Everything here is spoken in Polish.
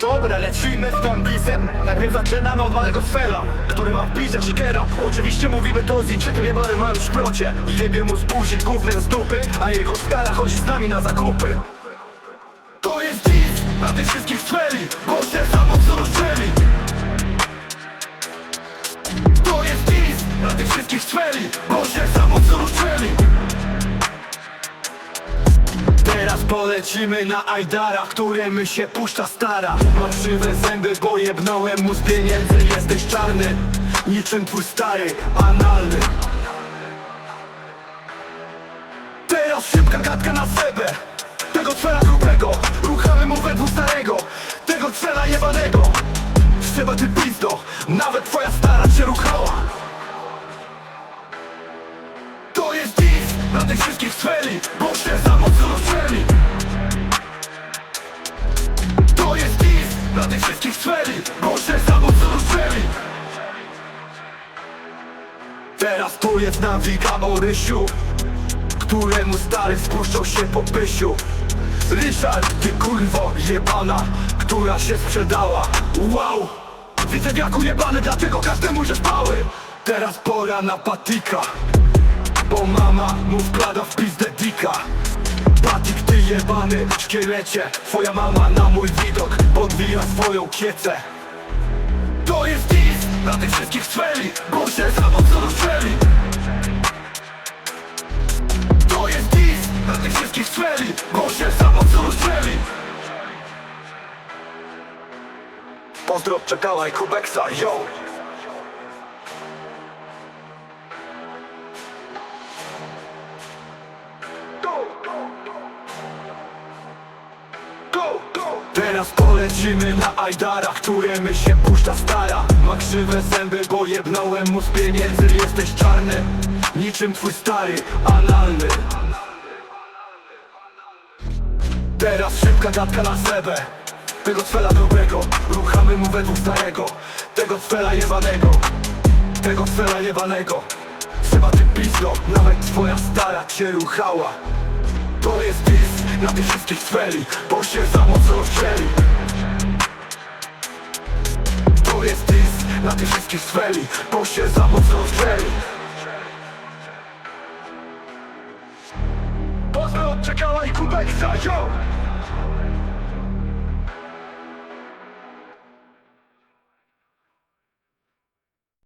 Dobra, lecimy z tą pisem Najpierw zaczynamy od małego sfera Który ma wpisać Shikera Oczywiście mówimy to z niczym jebany ma już procie Jebie mu spuścić gównem z dupy A jego skala chodzi z nami na zakupy. To jest dis na tych wszystkich strzeli Bo się za mocno rozstrzeli To jest dis na tych wszystkich strzeli Bo się za mocno polecimy na Ajdara, któremu się puszcza stara. Ma krzywe zęby, bo jebnąłem mu z pieniędzy. Jesteś czarny, niczym twój stary, analny. Teraz szybka gadka na sebę Tego cwela grubego, ruchamy mu we dwóch starego. Tego cwela jebanego. Trzeba ty pizdo, nawet twoja stara cię ruchała. To jest dis na tych wszystkich sferi Bo się za mocno rozstrzeli Teraz tu jest o Rysiu Któremu stary spuszczał się po pysiu. Ryszard, ty kurwo jebana Która się sprzedała. Wow! Widzę wiaku jebany, dlatego każdemu że pały? Teraz pora na patika bo mama mu wkłada w pizdę dika. Patik ty jebany szkielecie. Twoja mama na mój widok Podwija swoją kiecę. To jest dis na tych wszystkich strzeli Bo się za wszystkich strzeli Bo się za mocno rozstrzeli Pozdro czekała Kubeksa, yo! Teraz polecimy na Ajdara, któremu się puszcza stara. Ma krzywe zęby, bo jebnąłem mu z pieniędzy. Jesteś czarny, niczym twój stary, analny Teraz szybka gadka na sebę Tego cwela dobrego, ruchamy mu według starego. Tego cwela jebanego, tego cwela jebanego. Seba ty pizdo, nawet twoja stara cię ruchała. To jest dis na tych wszystkich sferi Bo się za mocno rozstrzeli To jest dis na tych wszystkich sferi Bo się za mocno rozstrzeli Czekała i Kubeksa, yo!